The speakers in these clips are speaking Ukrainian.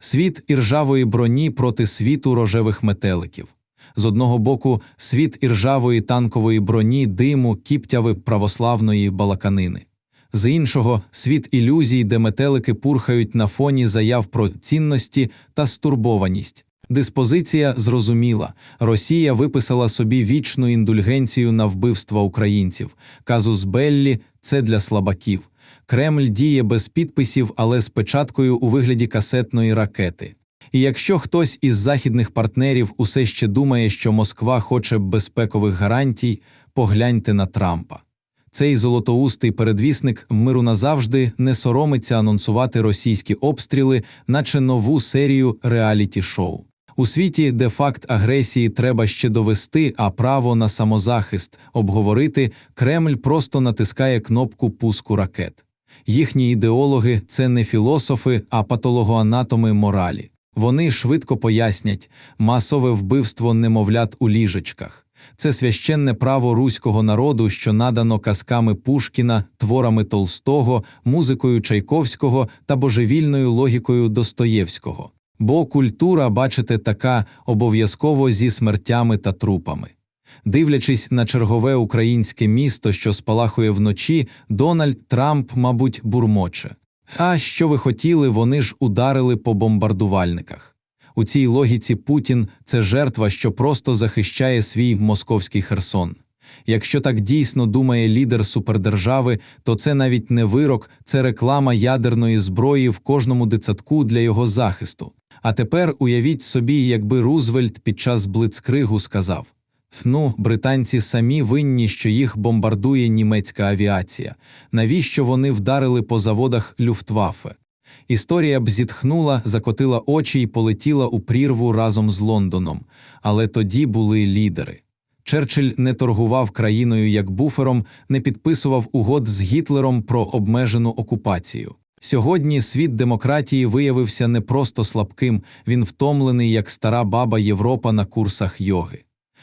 Світ іржавої броні проти світу рожевих метеликів. З одного боку, світ іржавої танкової броні, диму, кіптяви православної балаканини. З іншого світ ілюзій, де метелики пурхають на фоні заяв про цінності та стурбованість. Диспозиція зрозуміла. Росія виписала собі вічну індульгенцію на вбивства українців. Казус Беллі це для слабаків. Кремль діє без підписів, але з печаткою у вигляді касетної ракети. І якщо хтось із західних партнерів усе ще думає, що Москва хоче безпекових гарантій, погляньте на Трампа. Цей золотоустий передвісник миру назавжди не соромиться анонсувати російські обстріли, наче нову серію реаліті-шоу. У світі, де факт агресії треба ще довести, а право на самозахист обговорити, Кремль просто натискає кнопку пуску ракет. Їхні ідеологи це не філософи, а патологоанатоми моралі. Вони швидко пояснять масове вбивство немовлят у ліжечках. Це священне право руського народу, що надано казками Пушкіна, творами Толстого, музикою Чайковського та божевільною логікою Достоєвського. Бо культура, бачите, така обов'язково зі смертями та трупами. Дивлячись на чергове українське місто, що спалахує вночі, Дональд Трамп, мабуть, бурмоче. А що ви хотіли, вони ж ударили по бомбардувальниках. У цій логіці Путін це жертва, що просто захищає свій московський Херсон. Якщо так дійсно думає лідер супердержави, то це навіть не вирок, це реклама ядерної зброї в кожному дитсадку для його захисту. А тепер уявіть собі, якби Рузвельт під час блицкригу сказав: Ну, британці самі винні, що їх бомбардує німецька авіація. Навіщо вони вдарили по заводах Люфтваффе? Історія б зітхнула, закотила очі і полетіла у прірву разом з Лондоном. Але тоді були лідери. Черчилль не торгував країною як буфером, не підписував угод з Гітлером про обмежену окупацію. Сьогодні світ демократії виявився не просто слабким, він втомлений, як стара баба Європа на курсах йоги.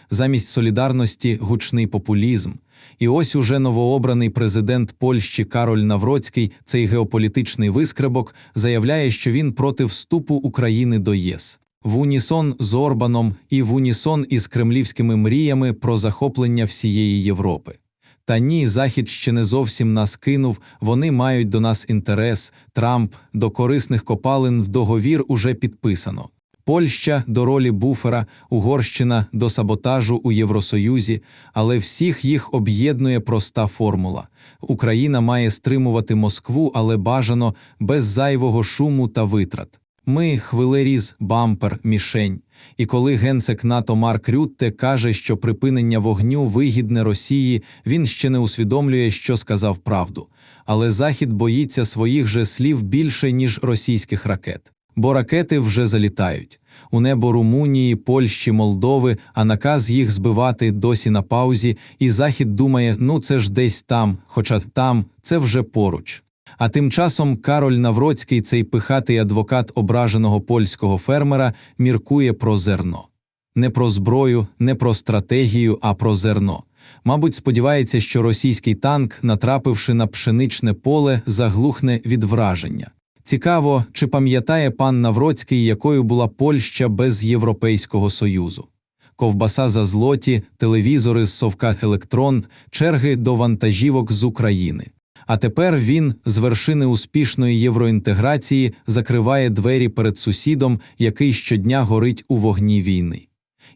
Замість солідарності гучний популізм. І ось уже новообраний президент Польщі Кароль Навроцький, цей геополітичний вискребок, заявляє, що він проти вступу України до ЄС. В унісон з Орбаном і в унісон із кремлівськими мріями про захоплення всієї Європи. Та ні, Захід ще не зовсім нас кинув, вони мають до нас інтерес. Трамп до корисних копалин в договір уже підписано. Польща до ролі буфера, Угорщина до саботажу у Євросоюзі, але всіх їх об'єднує проста формула: Україна має стримувати Москву, але бажано без зайвого шуму та витрат. Ми хвилеріз, бампер, мішень. І коли генсек НАТО Марк Рютте каже, що припинення вогню вигідне Росії, він ще не усвідомлює, що сказав правду. Але Захід боїться своїх же слів більше, ніж російських ракет. Бо ракети вже залітають у небо Румунії, Польщі, Молдови, а наказ їх збивати досі на паузі, і Захід думає, ну це ж десь там, хоча там це вже поруч. А тим часом Кароль Навроцький, цей пихатий адвокат ображеного польського фермера, міркує про зерно. Не про зброю, не про стратегію, а про зерно. Мабуть, сподівається, що російський танк, натрапивши на пшеничне поле, заглухне від враження. Цікаво, чи пам'ятає пан Навроцький, якою була Польща без Європейського Союзу. Ковбаса за злоті, телевізори з совка електрон, черги до вантажівок з України. А тепер він з вершини успішної євроінтеграції закриває двері перед сусідом, який щодня горить у вогні війни.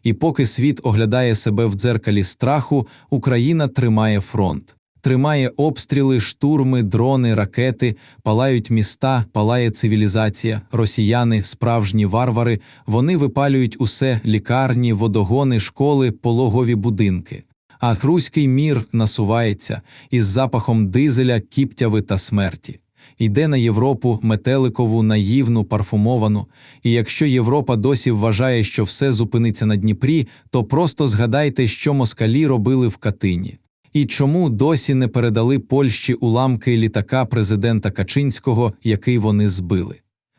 І поки світ оглядає себе в дзеркалі страху, Україна тримає фронт. Тримає обстріли, штурми, дрони, ракети, палають міста, палає цивілізація, росіяни, справжні варвари, вони випалюють усе лікарні, водогони, школи, пологові будинки. А руський мір насувається із запахом дизеля, кіптяви та смерті. Йде на Європу метеликову, наївну, парфумовану. І якщо Європа досі вважає, що все зупиниться на Дніпрі, то просто згадайте, що москалі робили в Катині. І чому досі не передали Польщі уламки літака президента Качинського, який вони збили?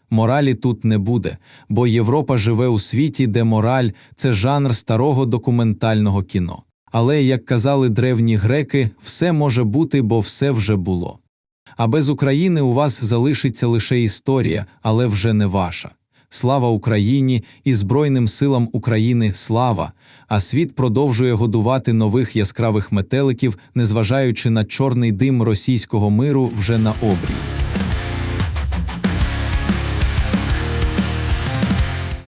Моралі тут не буде, бо Європа живе у світі, де мораль це жанр старого документального кіно. Але, як казали древні греки, все може бути, бо все вже було. А без України у вас залишиться лише історія, але вже не ваша. Слава Україні і Збройним силам України слава! А світ продовжує годувати нових яскравих метеликів, незважаючи на чорний дим російського миру вже на обрії.